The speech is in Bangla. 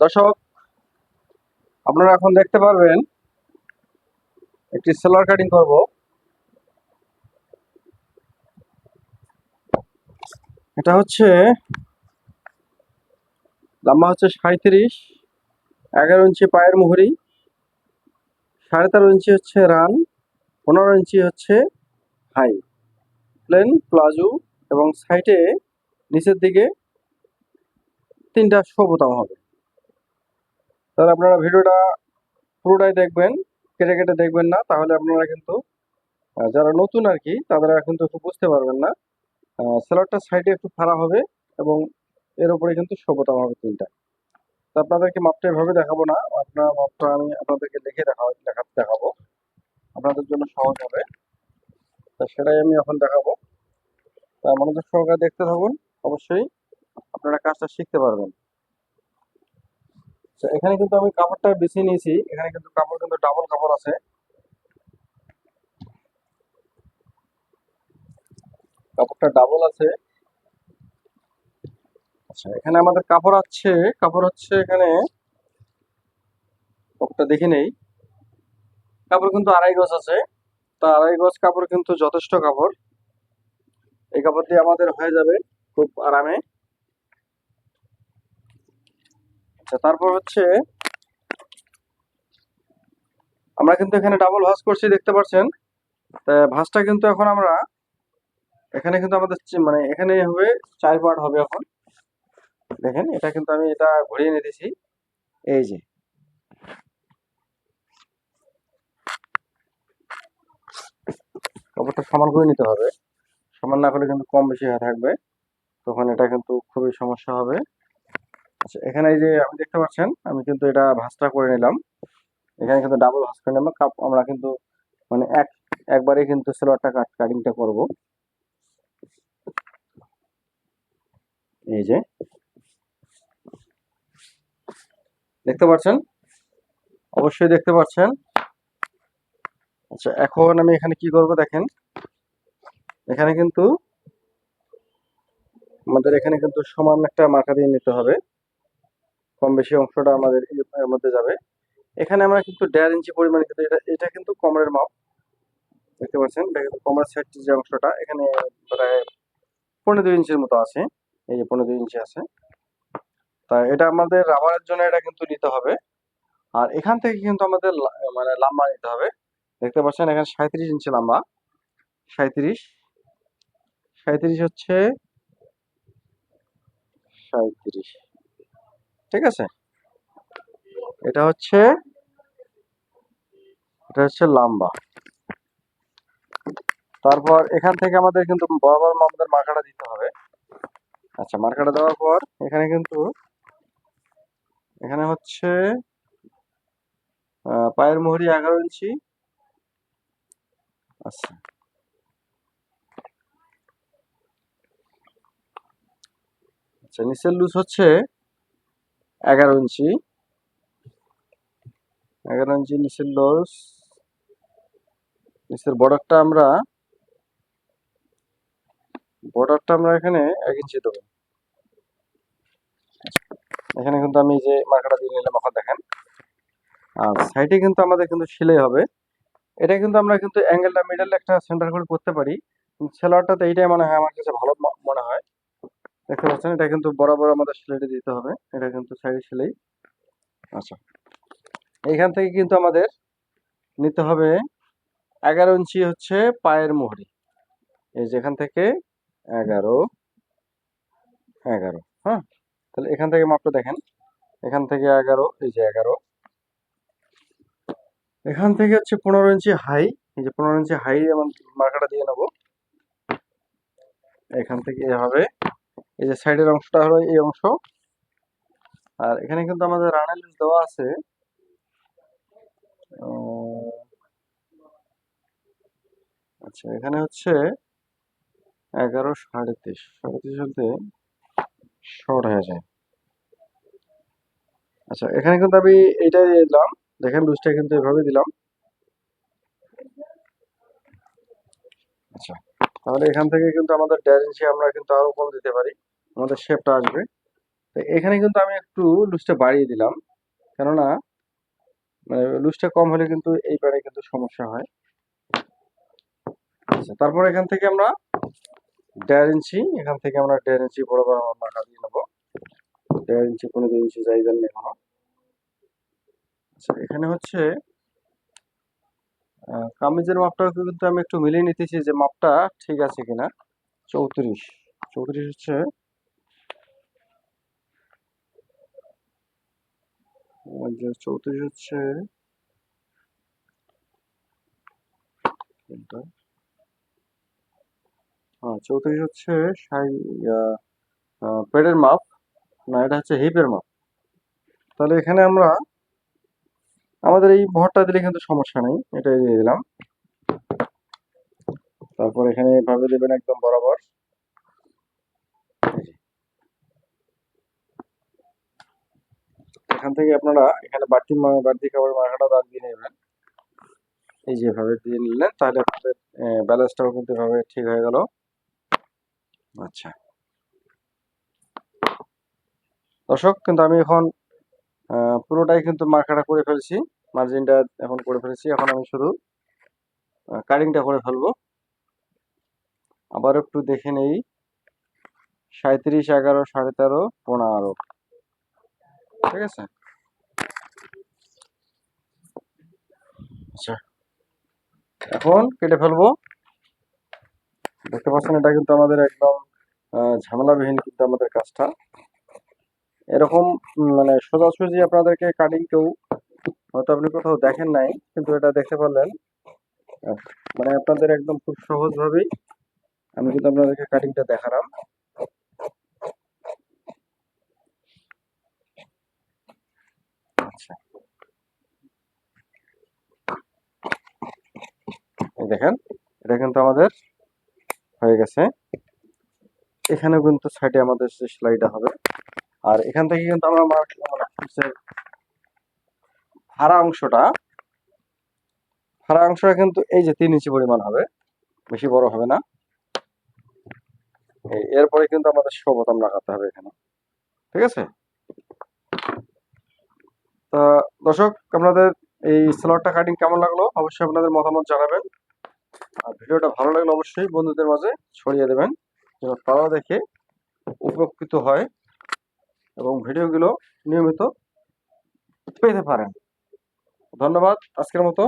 দর্শক, আপনারা এখন দেখতে পারবেন, একটি সেলার কাটিং করব। এটা হচ্ছে লম্বা হচ্ছে সাঁত্রিশ এগারো ইঞ্চি পায়ের মুহুরি, সাড়ে তেরো ইঞ্চি হচ্ছে রান, পনেরো ইঞ্চি হচ্ছে হাই। প্লেন প্লাজো এবং সাইডে নিচের দিকে তিনটা শো বোতাম হবে। তাহলে আপনারা ভিডিওটা পুরোটাই দেখবেন, কেটে কেটে দেখবেন না, তাহলে আপনারা কিন্তু যারা নতুন আর কি তারা কিন্তু একটু বুঝতে পারবেন না। সেলারটা সাইডে একটু ফাড়া হবে এবং এর উপরে কিন্তু বোতাম হবে তিনটা। তো আপনাদেরকে মাপটা এভাবে দেখাবো না, আপনার মাপটা আমি আপনাদেরকে লিখে দেখা দেখাতে দেখাবো। আপনাদের জন্য সহজ হবে। তা সেটাই আমি এখন দেখাবো। তা মনোযোগ সহকারে দেখতে থাকুন, অবশ্যই আপনারা কাজটা শিখতে পারবেন। আচ্ছা এখানে কিন্তু আমি কাপড়টা বেছে নিয়েছি। এখানে কিন্তু কাপড় কিন্তু ডাবল কাপড় আছে। কাপড়টা ডাবল আছে। আচ্ছা এখানে আমাদের কাপড় আছে। কাপড় হচ্ছে এখানে, কাপড়টা দেখে নেই। কাপড় কিন্তু আড়াই গজ আছে। তা আড়াই গজ কাপড় কিন্তু যথেষ্ট কাপড়। এই কাপড় দিয়ে আমাদের হয়ে যাবে খুব আরামে। আচ্ছা তারপর হচ্ছে আমরা কিন্তু এখানে ডাবল ভাঁজ করছি, দেখতে পাচ্ছেন? তা ভাঁজটা কিন্তু এখন আমরা এখানে কিন্তু আমাদের মানে এখানে হবে চার পার্ট হবে এখন। দেখেন, এটা কিন্তু আমি এটা ঘুরিয়ে নিতেছি এই যে। কাপড়টা সমান করে নিতে হবে। সমান না করলে কিন্তু কম বেশি হয়ে থাকবে। তখন এটা কিন্তু খুবই সমস্যা হবে। আচ্ছা এখানে এই যে আপনি দেখতে পাচ্ছেন, আমি কিন্তু এটা ভাঁজটা করে নিলাম। এখানে কিন্তু ডাবল ভাঁজ করে নিলাম, কাপ আমরা কিন্তু মানে এক একবারে কিন্তু সেলোয়ারটা কাট কাটিংটা করব। এই যে। দেখতে পাচ্ছেন? অবশ্যই দেখতে পাচ্ছেন। আচ্ছা এখন আমি এখানে কি করব দেখেন? এখানে কিন্তু আমাদের এখানে কিন্তু সমান একটা মার্কা দিয়ে নিতে হবে। কম বেশি অংশটা আমাদের এর মধ্যে যাবে। এখানে আমরা কিন্তু দেড় ইঞ্চি পরিমাণ কিন্তু এটা এটা কিন্তু কমরের মাপ। দেখতে পাচ্ছেন? কোমরের সাইড যে অংশটা, এখানে প্রায় পনেরো দুই ইঞ্চির মতো আছে। এই যে পনেরো দুই ইঞ্চি আছে। তা এটা আমাদের রাবারের জন্য এটা কিন্তু নিতে হবে। আর এখান থেকে কিন্তু আমাদের মানে লম্বা নিতে হবে। দেখতে পাচ্ছেন? এখানে সাঁত্রিশ ইঞ্চি লম্বা। সাঁত্রিশ সাঁত্রিশ হচ্ছে সাঁত্রিশ ঠিক আছে? এটা হচ্ছে এটা হচ্ছে লম্বা। তারপর এখান থেকে আমাদের কিন্তু বরাবর আমাদের মার্কাটা দিতে হবে। আচ্ছা মার্কাটা দেওয়ার পর এখানে কিন্তু, এখানে হচ্ছে পায়ের মুহুরি এগারো ইঞ্চি। আচ্ছা। আচ্ছা নিচের লুজ হচ্ছে এগারো ইঞ্চি। এগারো ইঞ্চি নিচের লুজ নিচের বর্ডারটা আমরা বর্ডারটা আমরা এখানে এক ইঞ্চি দেবো। এখানে কিন্তু আমি যে মার্কাটা দিয়ে নিলাম এখন দেখেন। আর সাইডে কিন্তু আমাদের কিন্তু সেলাই হবে। এটা কিন্তু আমরা কিন্তু অ্যাঙ্গেলটা মিডল একটা সেন্টার করে করতে পারি। সেলারটাতে এইটাই মনে হয় আমার কাছে ভালো মনে হয়। দেখতে পাচ্ছেন এটা কিন্তু বরাবর আমাদের সেলাইটা দিতে হবে। এটা কিন্তু সাইডে সেলাই। আচ্ছা। এইখান থেকে কিন্তু আমাদের নিতে হবে এগারো ইঞ্চি হচ্ছে পায়ের মোহরি। এই যেখান থেকে এগারো এগারো হ্যাঁ? তাহলে এখান থেকে মাপটা দেখেন। এখান থেকে এগারো এই যে এগারো। এখান থেকে হচ্ছে পনেরো ইঞ্চি হাই। এই যে পনেরো ইঞ্চি হাই আমার মার্কাটা দিয়ে নেব। এখান থেকে এভাবে এই যে সাইডের অংশটা হলো এই অংশ। আর এখানে কিন্তু আমাদের রানের লুজ দেওয়া আছে। আচ্ছা এখানে হচ্ছে এগারো, সাড়ে তেইশ সাড়ে তেইশ হতে শর্ট হয়ে যায়। আচ্ছা এখানে কিন্তু আমি এইটাই দিয়ে দিলাম। দেখেন লুজটা কিন্তু এভাবে দিলাম। আচ্ছা। তাহলে এখান থেকে কিন্তু আমাদের দেড় ইঞ্চি আমরা কিন্তু আরও কম দিতে পারি। আমাদের শেপটা আসবে। তো এখানে কিন্তু আমি একটু লুজটা বাড়িয়ে দিলাম। কেননা মানে লুজটা কম হলে কিন্তু এই পারে কিন্তু সমস্যা হয়। আচ্ছা তারপর এখান থেকে আমরা দেড় ইঞ্চি, এখান থেকে আমরা দেড় ইঞ্চি বড় আমরা মাথা দিয়ে নেব। দেড় ইঞ্চি কোনো দুই ইঞ্চি যাইবেন না এখনও। আচ্ছা এখানে হচ্ছে কামিজের মাপটা কিন্তু আমি একটু মিলিয়ে নিতেছি যে মাপটা ঠিক আছে কিনা। চৌত্রিশ। চৌত্রিশ হচ্ছে চৌত্রিশ হচ্ছে হ্যাঁ চৌত্রিশ হচ্ছে পেডের মাপ, না, এটা হচ্ছে হিপের মাপ। তাহলে এখানে আমরা আমাদের এই ভরটা দিলে কিন্তু সমস্যা নেই, এটাই দিয়ে দিলাম। তারপর এখানে এভাবে দেবেন একদম বরাবর। এখান থেকে আপনারা এখানে বাড়তি বাড়তি খাবার মার্কাটা দাগ দিয়ে নেবেন। এই যে এভাবে দিয়ে নিলেন, তাহলে আপনাদের ব্যালেন্সটাও কিন্তু এভাবে ঠিক হয়ে গেল। আচ্ছা। দর্শক, কিন্তু আমি এখন পুরোটাই কিন্তু মার্কাটা করে ফেলছি। মার্জিনটা এখন করে ফেলেছি। এখন আমি শুধু কাটিংটা করে ফেলব। আবার একটু দেখে নেই। সাঁত্রিশ এগারো, সাড়ে তেরো, পনেরো। ঠিক আছে? আচ্ছা। এখন কেটে ফেলব। দেখতে পাচ্ছেন, এটা কিন্তু আমাদের একদম ঝামেলাবিহীন কিন্তু আমাদের কাজটা। এরকম মানে সোজাসুজি আপনাদেরকে কাটিং কেউ হয়তো আপনি কোথাও দেখেন নাই, কিন্তু এটা দেখতে পারলেন। মানে আপনাদের একদম খুব সহজ সহজভাবেই আমি কিন্তু আপনাদেরকে কাটিংটা দেখালাম। আচ্ছা। দেখেন, এটা কিন্তু আমাদের হয়ে গেছে। এখানেও কিন্তু সাইডে আমাদের সেলাইটা হবে। আর এখান থেকে কিন্তু আমরা মার্ক- মানে ফাড়া অংশটা ফাড়া অংশটা কিন্তু এই যে তিন ইঞ্চি পরিমাণ হবে, বেশি বড় হবে না। এরপরে কিন্তু আমাদের শো বোতাম লাগাতে হবে এখানে। ঠিক আছে? তা দর্শক, আপনাদের এই স্লটটা কাটিং কেমন লাগল? অবশ্যই আপনাদের মতামত জানাবেন। আর ভিডিওটা ভালো লাগলে অবশ্যই বন্ধুদের মাঝে ছড়িয়ে দেবেন, যেন তারাও দেখে উপকৃত হয় এবং ভিডিওগুলো নিয়মিত পেতে পারেন। ধন্যবাদ আজকের মতো